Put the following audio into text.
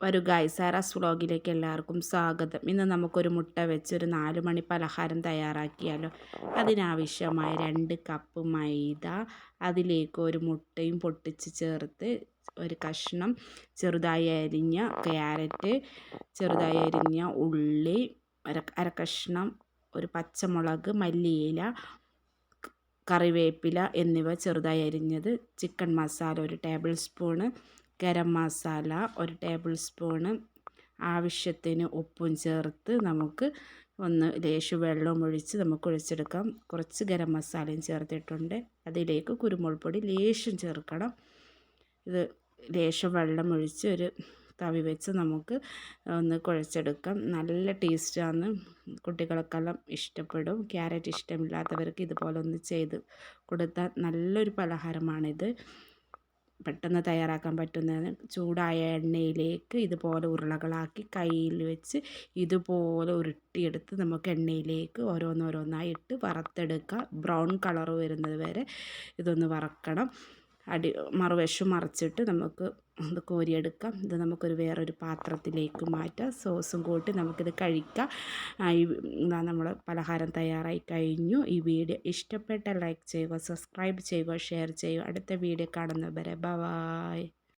ഒരു ഗൈസാറാസ് വ്ളോഗിലേക്ക് എല്ലാവർക്കും സ്വാഗതം. ഇന്ന് നമുക്കൊരു മുട്ട വെച്ച് ഒരു നാല് മണി പലഹാരം തയ്യാറാക്കിയാലോ. അതിനാവശ്യമായ രണ്ട് കപ്പ് മൈദ അതിലേക്ക് ഒരു മുട്ടയും പൊട്ടിച്ച് ചേർത്ത് ഒരു കഷ്ണം ചെറുതായി അരിഞ്ഞ ക്യാരറ്റ് ചെറുതായി അരിഞ്ഞ ഉള്ളി അര അര കഷ്ണം ഒരു പച്ചമുളക് മല്ലിയില കറിവേപ്പില എന്നിവ ചെറുതായി അരിഞ്ഞത് ചിക്കൻ മസാല ഒരു ടേബിൾ സ്പൂണ് ഗരം മസാല ഒരു ടേബിൾ സ്പൂണ് ആവശ്യത്തിന് ഉപ്പും ചേർത്ത് നമുക്ക് ഒന്ന് ലേശു വെള്ളവും ഒഴിച്ച് നമുക്ക് ഒഴിച്ചെടുക്കാം കുറച്ച് ഗരം മസാലയും ചേർത്തിട്ടുണ്ട്. അതിലേക്ക് കുരുമുളക് പൊടി ലേശം ചേർക്കണം. ഇത് ലേശം വെള്ളം ഒഴിച്ച് ഒരു തവി വെച്ച് നമുക്ക് ഒന്ന് കുഴച്ചെടുക്കാം. നല്ല ടേസ്റ്റാണ് കുട്ടികൾക്കെല്ലാം ഇഷ്ടപ്പെടും. ക്യാരറ്റ് ഇഷ്ടമില്ലാത്തവർക്ക് ഇതുപോലെ ഒന്ന് ചെയ്ത് കൊടുത്താൽ നല്ലൊരു പലഹാരമാണിത്. പെട്ടെന്ന് തയ്യാറാക്കാൻ പറ്റുന്നതാണ് ചൂടായ എണ്ണയിലേക്ക് ഇതുപോലെ ഉരുളകളാക്കി കയ്യിൽ വെച്ച് ഇതുപോലെ ഉരുട്ടിയെടുത്ത് നമുക്ക് എണ്ണയിലേക്ക് ഓരോന്നോരോന്നായിട്ട് വറുത്തെടുക്കുക ബ്രൗൺ കളർ വരുന്നത് വരെ ഇതൊന്ന് വറക്കണം. അടി മറുവശം മറിച്ചിട്ട് നമുക്ക് ഇത് കോരിയെടുക്കാം. ഇത് നമുക്കൊരു വേറൊരു പാത്രത്തിലേക്ക് മാറ്റാം. സോസും കൂട്ടി നമുക്കിത് കഴിക്കാം. ഇതാ നമ്മൾ പലഹാരം തയ്യാറായി കഴിഞ്ഞു. ഈ വീഡിയോ ഇഷ്ടപ്പെട്ട ലൈക്ക് ചെയ്യുക സബ്സ്ക്രൈബ് ചെയ്യുക ഷെയർ ചെയ്യുക. അടുത്ത വീഡിയോ കാണുന്നവരെ ബൈ.